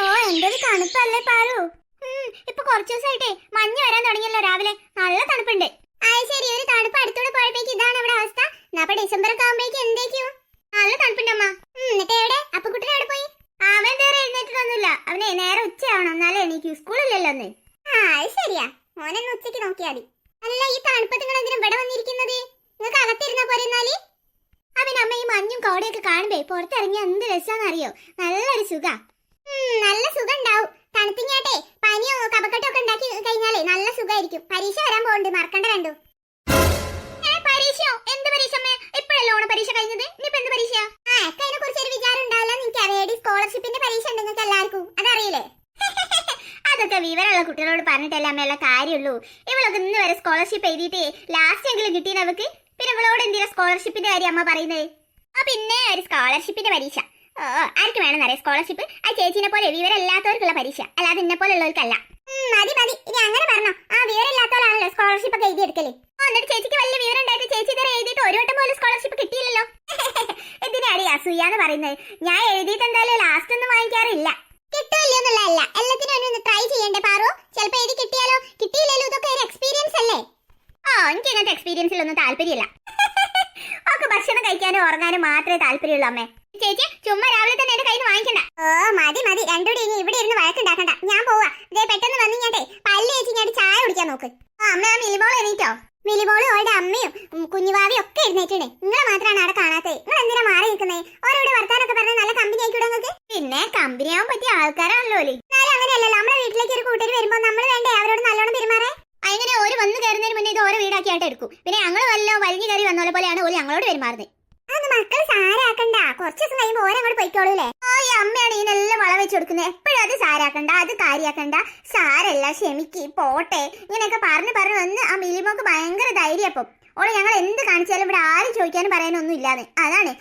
ഓ എന്തൊരു തണുപ്പല്ലേ പാറു. ഇപ്പൊ കുറച്ചു ദിവസമായിട്ടേ മഞ്ഞ് വരാൻ തുടങ്ങിയല്ലോ രാവിലെ. നല്ല തണുപ്പുണ്ട്. അത് ശരി ഒരു തണുപ്പ് അടുത്തൂടെ പോയപ്പോഴേക്ക് ഇതാണ് അവിടെ അവസ്ഥ. അപ്പൊ ഡിസംബർ ഒക്കെ ആകുമ്പോഴേക്ക് എന്തേക്കും? നല്ല തണുപ്പുണ്ടമ്മ എന്നിട്ട് എവിടെ? അപ്പുക്കുട്ടൻ എവിടെ പോയി? അവൻ നേരെ എഴുന്നേറ്റിട്ടൊന്നുമില്ല. അവനെ നേരെ ഉച്ചയാവണം. എന്നാലേ എനിക്ക് സ്കൂളില്ലല്ലോ ഒന്ന് ആ അത് ശരിയാ. മോനെ ഉച്ചയ്ക്ക് നോക്കിയാൽ മതി. അല്ല ഈ തണുപ്പത്ത് നിങ്ങൾ എന്തിനും ഇവിടെ വന്നിരിക്കുന്നത്? നിങ്ങൾക്ക് അകത്തിരുന്ന എന്നാൽ? അവൻ അമ്മ ഈ മഞ്ഞും കോടയൊക്കെ കാണുമ്പേ പുറത്തിറങ്ങിയ എന്ത് രസാന്നറിയോ? നല്ല സുഖം ഉണ്ടാവും തണുത്തിങ്ങാട്ടെ പനിയോ കപക്കെട്ടോ ഒക്കെ ഉണ്ടാക്കി കഴിഞ്ഞാലേ നല്ല സുഖമായിരിക്കും പരീക്ഷ വരാൻ പോകുന്നുണ്ട് മറക്കണ്ട രണ്ടു. പരീക്ഷയോ? എന്ത് പരീക്ഷ ഇപ്പോഴല്ലേ ഓണ പരീക്ഷ കഴിഞ്ഞത്? ഇനിയിപ്പോ എന്ത് പരീക്ഷ ആ അതിനെ കുറിച്ച് ഒരു വിചാരം ഉണ്ടാവില്ല എനിക്ക് അറിയാം സ്കോളർഷിപ്പിന്റെ പരീക്ഷ ഉണ്ട് നിങ്ങൾക്ക് എല്ലാവർക്കും. അതറിയില്ലേ? അതൊക്കെ വിവരമുള്ള കുട്ടികളോട് പറഞ്ഞിട്ടല്ലേ അമ്മയുള്ള കാര്യമുള്ളൂ. ഇവളൊക്കെ ഇന്ന് വരെ സ്കോളർഷിപ്പ് എഴുതിയിട്ട് ലാസ്റ്റ് എങ്കിലും കിട്ടിയത് അവക്ക് പിന്നെ ഇവളോട് എന്തിനാ സ്കോളർഷിപ്പിന്റെ കാര്യം അമ്മ പറയുന്നത്? ആ പിന്നെ ഒരു സ്കോളർഷിപ്പിന്റെ പരീക്ഷ. ഓ ആർക്ക് വേണമെന്നറിയാം സ്കോളർഷിപ്പ് ആ ചേച്ചിനെ പോലെ വിവരമില്ലാത്തവർക്കുള്ള പരീക്ഷ. അല്ലാതെ എന്നെ പോലുള്ളവർക്കല്ല. മതി മതി. ഇനി അങ്ങനെ പറഞ്ഞോ. ആ വിവരമില്ലാത്തവരാണല്ലോ സ്കോളർഷിപ്പ് ഒക്കെ എഴുതിയെടുക്കൽ. ഓ എന്നിട്ട് ചേച്ചിക്ക് വലിയ വിവരം ഉണ്ടായിട്ട് ചേച്ചി ഇതുവരെ എഴുതിയിട്ട് ഒരു വട്ടം പോലും സ്കോളർഷിപ്പ് കിട്ടിയില്ലല്ലോ? എന്തിനാടി അസൂയാന്ന് പറയുന്നത്? ഞാൻ എഴുതിയിട്ട് എന്തായാലും ലാസ്റ്റ് ഒന്നും വാങ്ങിക്കാറില്ല. കിട്ടില്ല എന്നുള്ളതല്ല. എല്ലാത്തിനും ട്രൈ ചെയ്യണ്ടേ പാറു? ചിലപ്പോ എഴുതി കിട്ടിയാലോ? കിട്ടിയില്ലല്ലോ? ഇതൊക്കെ ഒരു എക്സ്പീരിയൻസ് അല്ലേ? ആ എനിക്ക് ഇങ്ങനത്തെ എക്സ്പീരിയൻസിലൊന്നും താല്പര്യമില്ല. ഒക്കെ ഭക്ഷണം കഴിക്കാനും ഉറങ്ങാനും മാത്രമേ താല്പര്യമുള്ളൂ അമ്മേ. ചേച്ചി ചുമ്മാ രാവിലെ തന്നെ എന്റെ കയ്യിൽ വാങ്ങിക്കണ്ട. ഓ മതി മതി. രണ്ടുകൂടി ഇനി ഇവിടെ ഇരുന്ന് വഴക്കുണ്ടാക്കണ്ട. ഞാൻ പോവാ. ഇതേ പെട്ടെന്ന് വന്ന് ഞാട്ടെ പല്ല് ചേച്ചി ഞാൻ ചായ കുടിക്കാൻ നോക്ക്. ആ അമ്മ ആ എണീറ്റോ? മിലിമോളും അവളുടെ അമ്മയും കുഞ്ഞുവാവിയും ഒക്കെ എഴുന്നേറ്റുണ്ടേ നിങ്ങളെ മാത്രമാണ് അവിടെ കാണാത്തത്. നിങ്ങൾ എന്തിനാ മാറി നിൽക്കുന്നേ? ഓരോട് വർത്താനൊക്കെ പറഞ്ഞ നല്ല കമ്പനി ആയിക്കൂടെ നിങ്ങൾക്ക്? പിന്നെ കമ്പനി ആവാൻ പറ്റിയ ആൾക്കാരാണല്ലോ എന്നാലും അങ്ങനെയല്ലല്ലോ. നമ്മുടെ വീട്ടിലേക്ക് ഒരു കൂട്ടർ വരുമ്പോൾ നമ്മൾ വേണ്ടേ അവരോട് നല്ലോണം പെരുമാറേ അങ്ങനെ ഒരു വന്ന് കയറുന്നതിന് മുന്നേ ഇത് ഓരോ വീടാക്കിയായിട്ട് എടുക്കും. പിന്നെ ഞങ്ങൾ വല്ലോ വലിഞ്ഞു കയറി വന്നോലെ പോലെയാണ് ഓര് ഞങ്ങളോട് പെരുമാറുന്നത്. അത് മക്കൾ സാരാക്കണ്ട. കുറച്ച് ദിവസം കഴിയുമ്പോ ഓരങ്ങോട്ട് പോയിക്കോളൂലേ ഓ ഈ അമ്മയാണ് ഇതിനെല്ലാം വളം വെച്ച് കൊടുക്കുന്നത് എപ്പോഴും അത് സാരാക്കണ്ട അത് കാര്യാക്കണ്ട. സാരല്ല ക്ഷമിക്ക് പോട്ടെ. ഇങ്ങനെയൊക്കെ പറഞ്ഞു പറഞ്ഞു വന്ന് ആ മിലിമോക്ക് ഭയങ്കര ധൈര്യം അപ്പം. ഓൾ ഞങ്ങൾ എന്ത് കാണിച്ചാലും ഇവിടെ ആരും ചോദിക്കാനും പറയാനൊന്നും ഇല്ലാന്ന്. അതാണ്.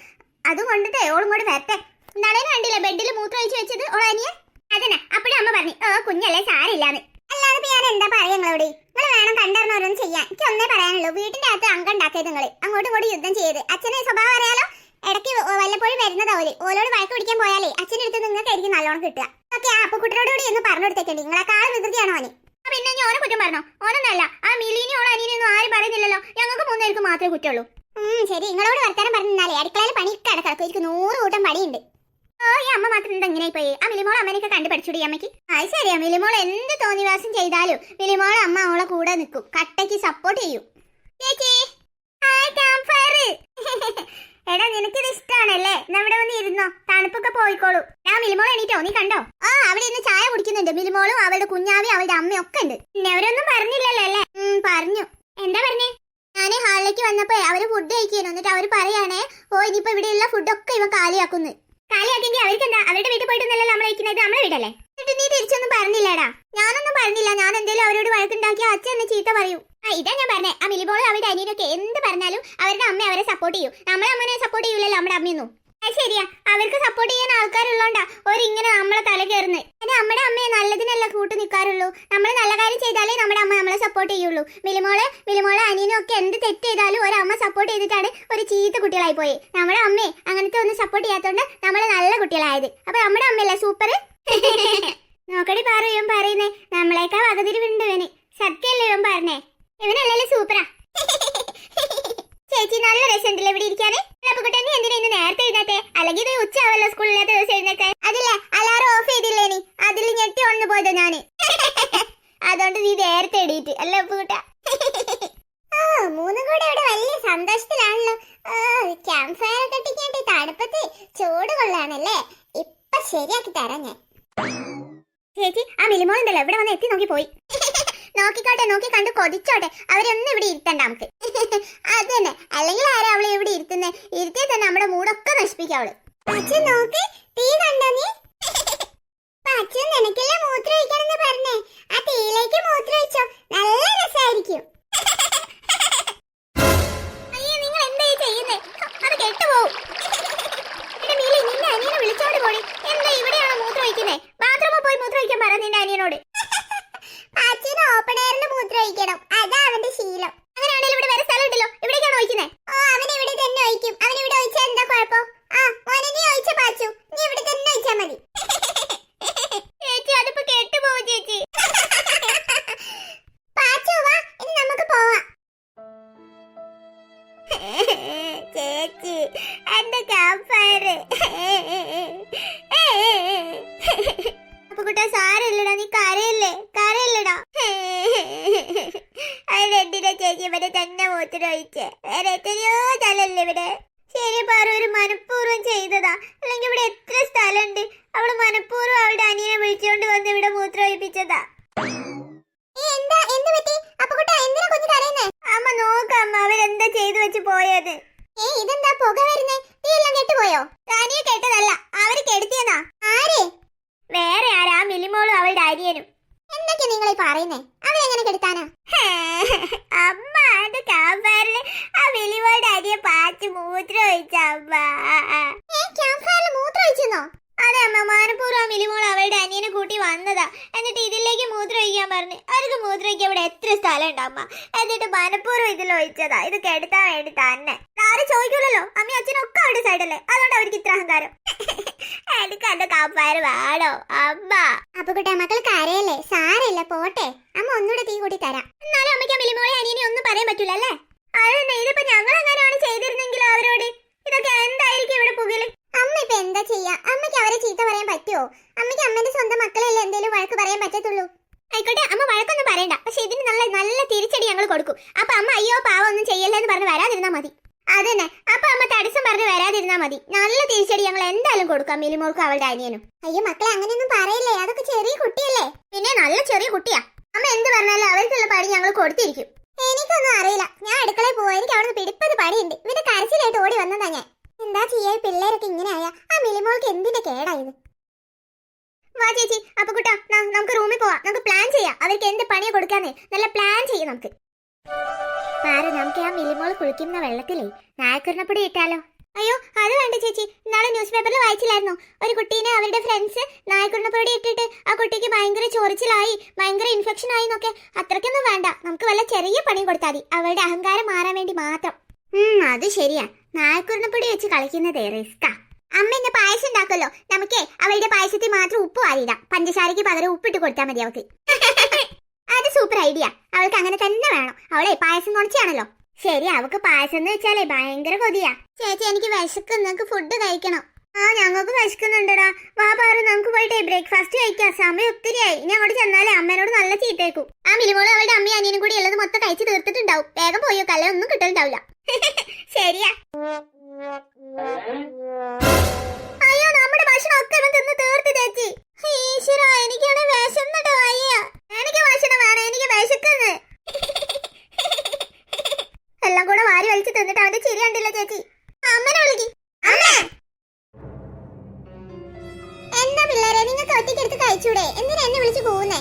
അതുകൊണ്ടിട്ടേ ഓളും കൂടെ വരട്ടെ. നടനെ കണ്ടില്ല ബെഡിൽ മൂത്രം ഒഴിച്ച് വെച്ചത് ഓളനിയ അതന്നെ. അപ്പോഴും അമ്മ പറഞ്ഞു ഓ കുഞ്ഞല്ലേ സാരില്ലാന്ന് അല്ലാതെ ഇപ്പൊ ഞാൻ എന്താ പറയാ നിങ്ങളോട് നിങ്ങൾ വേണം കണ്ടറിഞ്ഞ ഓരോന്ന് ചെയ്യാൻ. എനിക്ക് ഒന്നേ പറയാനുള്ളൂ. വീട്ടിന്റെ അകത്ത് അങ്ക ഉണ്ടാക്കിയത് നിങ്ങൾ അങ്ങോട്ടും ഇങ്ങോട്ടും യുദ്ധം ചെയ്ത്. അച്ഛനെ സ്വഭാവം വ- വല്ലപ്പോഴും വരുന്നതാ ഓൽ. ഓലോട് വഴക്ക് പിടിക്കാൻ പോയാലേ അച്ഛന്റെ അടുത്ത് നിങ്ങൾക്കായിരിക്കും നല്ലോണം കിട്ടുക. ഓക്കെ ആ അപ്പൊ കുട്ടിയോട് കൂടി ഒന്ന് പറഞ്ഞു കൊടുത്തേക്കണ്ടി നിങ്ങളെക്കാളും വികൃതിയാണോ ആ, പിന്നെ ഞാൻ ഓനെ കുറ്റം പറഞ്ഞോ? ഓനൊന്നല്ല ആ മിലീനി ഓളോ അനിയനൊന്നും ആരും പറയുന്നില്ലല്ലോ. ഞങ്ങൾക്ക് മൂന്നുപേർക്ക് മാത്രമേ കുറ്റമുള്ളൂ. ശരി. നിങ്ങളോട് വർത്താനം പറഞ്ഞാലേ അടുക്കളയിൽ പണി കിടക്കും എനിക്ക് നൂറ് കൂട്ടം പണിയുണ്ട്. ഓ ഈ അമ്മ മാത്രം എന്താ ഇങ്ങനെ പോയി ആ മിലിമോൾ അമ്മനെയൊക്കെ കണ്ടു പഠിച്ചുടി അമ്മയ്ക്ക്? അത് ശരിയാ. മിലിമോൾ എന്ത് തോന്നിവാസം ചെയ്താലും മിലിമോൾ അമ്മ അവളെ കൂടെ നിൽക്കും. കട്ടയ്ക്ക് സപ്പോർട്ട് ചെയ്യും. ചേച്ചി എടാ നിനക്കിത് തണുപ്പൊക്കെ പോയിക്കോളൂ. ഞാൻ മിലിമോൾ എണീറ്റോ? നീ കണ്ടോ? ആ അവിടെ ഇന്ന് ചായ കുടിക്കുന്നുണ്ട്. മിലിമോളും അവളുടെ കുഞ്ഞാവി അവളുടെ അമ്മയും ഒക്കെ ഉണ്ട്. പിന്നെ അവരൊന്നും പറഞ്ഞില്ലല്ലോ അല്ലേ? പറഞ്ഞു. എന്താ പറഞ്ഞേ? ഞാൻ ഹാളിലേക്ക് വന്നപ്പോ അവർ ഫുഡ് കഴിക്കുന്നു എന്നിട്ട് അവർ പറയാണേ ഓ ഇനിയിപ്പോ ഇവിടെയുള്ള ഫുഡൊക്കെ ഇവ കാലിയാക്കുന്നു. കാലിയാക്കെങ്കിൽ അവർക്ക് എന്താ? അവരുടെ വീട്ടിൽ പോയിട്ടൊന്നല്ലോ നമ്മൾ കഴിക്കുന്നത്? നമ്മളെ വീടല്ലേ? എന്നിട്ട് നീ തിരിച്ചൊന്നും പറഞ്ഞില്ലടാ. ഞാനൊന്നും പറഞ്ഞില്ല. ഞാൻ എന്തേലും അവരോട് വഴക്കുണ്ടാക്കിയ അച്ഛൻ എന്നെ ചീത്ത പറയൂ. ആ ഇതാ ഞാൻ പറഞ്ഞേ. ആ മിലിബോളും അവരുടെ അനിയനൊക്കെ എന്ത് പറഞ്ഞാലും അവരുടെ അമ്മ അവരെ സപ്പോർട്ട് ചെയ്യൂ. നമ്മളെ അമ്മനെ സപ്പോർട്ട് ചെയ്യൂലല്ലോ നമ്മുടെ അമ്മയൊന്നും. ശരിയാ. അവർക്ക് സപ്പോർട്ട് ചെയ്യാൻ ആൾക്കാരുള്ളോണ്ടാ ഒരിങ്ങനെ നമ്മളെ തല കയറുന്നത് പിന്നെ നമ്മുടെ അമ്മയെ നല്ലതിനല്ല കൂട്ട് നിൽക്കാറുള്ളൂ നമ്മൾ നല്ല കാര്യം ചെയ്താലേ നമ്മുടെ അമ്മ നമ്മളെ സപ്പോർട്ട് ചെയ്യുള്ളൂ. മിലിമോളെ മിലിമോളെ അനിയനും ഒക്കെ എന്ത് തെറ്റ് ചെയ്താലും ഒരമ്മ സപ്പോർട്ട് ചെയ്തിട്ടാണ് ഒരു ചീത്ത കുട്ടികളായി പോയി. നമ്മുടെ അമ്മയെ അങ്ങനത്തെ ഒന്നും സപ്പോർട്ട് ചെയ്യാത്തോണ്ട് നമ്മൾ നല്ല കുട്ടികളായത്. അപ്പൊ നമ്മുടെ അമ്മയല്ലേ സൂപ്പർ നോക്കടി പറയും ഇവൻ പറയുന്നേ നമ്മളേക്കാ വകതിരിവുണ്ട് ഇവന്. സത്യല്ലേ ഇവൻ പറഞ്ഞേ? ഇവനല്ലേ സൂപ്പറാ ചേച്ചി നല്ല രസമുണ്ടല്ലേ ഇവിടെ ഇരിക്കാന്? കുട്ടി നീ എന്തിനാ ഇന്ന് നേരത്തെ എഴുന്നേറ്റെ അല്ലെങ്കിൽ ഇത് ഉച്ചയാവല്ലോ സ്കൂളിലത്തെ ദിവസം എഴുന്നേക്കാൻ അതില്ലേ? അലാറം ഓഫ് ചെയ്തില്ലേ നീ? അതിൽ ഞെട്ടി ഉണർന്നു പോയതോ ഞാൻ. അതുകൊണ്ട് നീ നേരത്തെ എടീറ്റ് അല്ലേ പൂട്ട മൂന്നും കൂടെ ഇവിടെ വലിയ സന്തോഷത്തിലാണല്ലോ. ക്യാമ്പ് ഫയർ കെട്ടിക്കേണ്ടി തണുപ്പത്ത് ചൂട് കൊള്ളാണല്ലേ ഇപ്പൊ ശരിയാക്കി തരാം ഞാൻ. ചേച്ചി ആ മിലിമോളുണ്ടല്ലോ. ഇവിടെ വന്ന് എത്തി നോക്കി പോയി. നോക്കിക്കോട്ടെ നോക്കി കണ്ട് കൊതിച്ചോട്ടെ. അവരൊന്നും ഇവിടെ ഇരുത്തണ്ട നമുക്ക്. അത് തന്നെ. അല്ലെങ്കിൽ ആരാ അവളെ ഇവിടെ ഇരുത്തുന്നേ? ഇരുത്തിയാൽ തന്നെ നമ്മുടെ മൂടൊക്കെ നശിപ്പിക്കും അവൾ. അച്ഛൻ നോക്ക്. സാരമില്ലടാ നീ കരയല്ലേ? കരയല്ലടാ. അത് എന്തിനാ ചേച്ചി ഇവിടെ തന്നെ മൂത്തിനൊഴിച്ച് വേറെ എത്രയോ സ്ഥലമല്ലേ ഇവിടെ. ശരി പാറ ഒരു മനഃപൂർവം ചെയ്തതാ. അല്ലെങ്കിൽ ഇവിടെ എത്ര സ്ഥലമുണ്ട്? അവൾ മനഃപൂർവം അവളുടെ അനിയനെ വിളിച്ചുകൊണ്ട് വന്ന് ഇവിടെ മൂത്രം ഒഴിപ്പിച്ചതാ അമ്മ നോക്കമ്മ അവരെന്താ ചെയ്തു വെച്ച് പോയത് ഏ ഇതെന്താ പുക വരുന്നേ? നീ എല്ലാം കെട്ടുപോയോ? തനിയെ കേട്ടതല്ല അവർ കെടുത്തിയതാ. ആരേ? വേറെ ആരാ? മിലിമോളും അവളുടെ അരിയനും എന്തൊക്കെ നിങ്ങൾ പറയുന്നേ? അവരെങ്ങനെ കെടുത്താനാ? അമ്മ അത് ക്യാമ്പയറിൽ ആ മിലിമോളുടെ അരിയെ പാച്ച് മൂത്രം ഒഴിച്ച അമ്മ. ക്യാമ്പയറിൽ മൂത്രം ഒഴിച്ചെന്നോ? അമ്മ മാനപൂർവം മിലിമോൾ അവളുടെ അനിയനെ കൂട്ടി വന്നതാ. എന്നിട്ട് ഇതിലേക്ക് മൂത്രം ഒഴിക്കാൻ പറഞ്ഞു അവർക്ക് മൂത്രം ഒഴിക്കാൻ ഇവിടെ എത്ര സ്ഥലം ഉണ്ട് അമ്മ? എന്നിട്ട് മനപൂർവം ഇതിൽ ഒഴിച്ചതാ. ഇത് കെടുത്താൻ വേണ്ടി തന്നെ. ആരും ചോദിക്കൂലല്ലോ. അമ്മയും അച്ഛനും ഒക്കെ അവരുടെ സൈഡല്ലേ അതുകൊണ്ട് അവർക്ക് ഇത്ര അഹങ്കാരം. എനിക്ക് എന്റെ കാപ്പാര് വേണോ? അമ്മ. അപ്പൊ കുട്ടി മക്കൾ കരയല്ലേ? സാരല്ല പോട്ടെ. അമ്മ ഒന്നുകൂടെ തീ കൂട്ടി തരാം. എന്നാലും അമ്മയ്ക്ക് മിലിമോളെ അനിയനെ ഒന്നും പറയാൻ പറ്റൂല അല്ലേ അതെന്നെ ഇതിപ്പോ ഞങ്ങൾ എങ്ങനെയാണ് ചെയ്തിരുന്നെങ്കിലും അവരോട്? ഇതൊക്കെ എന്തായിരിക്കും ഇവിടെ പുകൽ അമ്മ ഇപ്പൊ എന്താ ചെയ്യാ? അമ്മയ്ക്ക് അവരെ ചീത്ത പറയാൻ പറ്റുമോ അമ്മയ്ക്ക് അമ്മന്റെ സ്വന്തം മക്കളല്ലേ എന്തെങ്കിലും വഴക്ക് പറയാൻ പറ്റത്തുള്ളൂ? ആയിക്കോട്ടെ അമ്മ വഴക്കൊന്നും പറയണ്ട. പക്ഷെ ഇതിന് നല്ല നല്ല തിരിച്ചടി ഞങ്ങൾ കൊടുക്കും. അപ്പൊ അമ്മ അയ്യോ പാവം ഒന്നും ചെയ്യല്ലെന്ന് പറഞ്ഞ് വരാതിരുന്നാ മതി. അതന്നെ. അപ്പൊ അമ്മ തടസ്സം പറഞ്ഞ് വരാതിരുന്നാ മതി. നല്ല തിരിച്ചടി ഞങ്ങൾ എന്തായാലും കൊടുക്കാം മിലിമോൾക്കും അവളുടെ അനിയനും. അയ്യോ മക്കളെ അങ്ങനെയൊന്നും പറയില്ലേ? അതൊക്കെ ചെറിയ കുട്ടിയല്ലേ? പിന്നെ നല്ല ചെറിയ കുട്ടിയാ. അമ്മ എന്ത് പറഞ്ഞാലും അവർക്കുള്ള പണി ഞങ്ങൾ കൊടുത്തിരിക്കും. എനിക്കൊന്നും അറിയില്ല. ഞാൻ അടുക്കളയിൽ പോവാ. എനിക്ക് അവിടെ പിടിപ്പത് പണിയുണ്ട്. ഇവന്റെ കരച്ചിലായിട്ട് ഓടി വന്നതാ ഞാൻ. എന്താ ചെയ്യാ ഈ പിള്ളേരൊക്കെ ഇങ്ങനെ ആയാ ആ മിലിമോൾക്ക് എന്തിന്റെ കേടായത് വാ ചേച്ചി അപ്പൊ കുട്ടാ നമുക്ക് റൂമിൽ പോവാം. നമുക്ക് പ്ലാൻ ചെയ്യാം. അവർക്ക് എന്ത് പണിയാ കൊടുക്കാന്നേ. നല്ല പ്ലാൻ ചെയ്യാം നമുക്ക്. പാര നമുക്ക് ആ മിലിമോൾ കുളിക്കുന്ന വെള്ളത്തിലേ നായക്കുറിനപ്പൊടി ഇട്ടാലോ? അയ്യോ അത് വേണ്ട ചേച്ചി. ഇന്നാളെ ന്യൂസ് പേപ്പറിൽ വായിച്ചില്ലായിരുന്നു. ഒരു കുട്ടീനെ അവരുടെ ഫ്രണ്ട്സ് നായക്കുറിനപ്പൊടി ഇട്ടിട്ട് ആ കുട്ടിക്ക് ഭയങ്കര ചൊറിച്ചിലായി ഭയങ്കര ഇൻഫെക്ഷൻ ആയി എന്നൊക്കെ. അത്രയ്ക്കൊന്നും വേണ്ട. നമുക്ക് വല്ല ചെറിയ പണി കൊടുത്താൽ മതി. അവരുടെ അഹങ്കാരം മാറാൻ വേണ്ടി മാത്രം. അത് ശരിയാ. നായക്കുറിനപ്പൊടി വെച്ച് കളിക്കുന്നതേ റിസ്കാ അമ്മ എന്നെ പായസം ഉണ്ടാക്കുമല്ലോ. നമുക്കേ അവളുടെ പായസത്തിൽ മാത്രം ഉപ്പ് വാരിയിടാം. പഞ്ചസാരയ്ക്ക് പകരം ഉപ്പിട്ട് കൊടുത്താൽ മതി അവൾക്ക്. അത് സൂപ്പർ ഐഡിയ അവൾക്ക് അങ്ങനെ തന്നെ വേണം. അവളെ പായസം കുറച്ചാണല്ലോ ശരി അവൾക്ക് പായസം എന്ന് വെച്ചാലേ ഭയങ്കര കൊതിയാ. ചേച്ചി എനിക്ക് വിശക്കുന്നു. നിങ്ങൾക്ക് ഫുഡ് കഴിക്കണം. ആ ഞങ്ങൾക്ക് വിശക്കുന്നുണ്ടടാ. വാ പാറു നമുക്ക് പോയിട്ട് ബ്രേക്ക്ഫാസ്റ്റ് കഴിക്കാം. സമയം ഒത്തിരി ആയി ഞാൻ അങ്ങോട്ട് ചെന്നാലേ അമ്മേനോട് നല്ല ചീത്തേക്കും ആ മിലിമോൾ അവളുടെ അമ്മയും അനിയനും കൂടി ഉള്ളത് മൊത്തം കഴിച്ച് തീർത്തിട്ടുണ്ടാവും. വേഗം പോയോ കല്ല ഒന്നും കിട്ടുന്നുണ്ടാവില്ല ശരിയാ. അയ്യോ നമ്മുടെ ഭക്ഷണം ഒക്കെ ഇവൻ തിന്ന് തീർത്ത് ചേച്ചി. ഈശ്വര എനിക്കാണ് വിശന്നിട്ട് വയ്യ. എനിക്ക് ഭക്ഷണം വേണം എനിക്ക് വിശക്കുന്നു. എല്ലാം കൂടെ വാരി വലിച്ച് തിന്നിട്ട് അവന്റെ ചിരി കണ്ടില്ല ചേച്ചി. അമ്മനെ വിളിക്ക്. എന്താ പിള്ളേരെ നിങ്ങൾക്ക് ഒറ്റയ്ക്ക് എടുത്ത് കഴിച്ചൂടെ? എന്തിനാ എന്നെ വിളിച്ച് പോകുന്നേ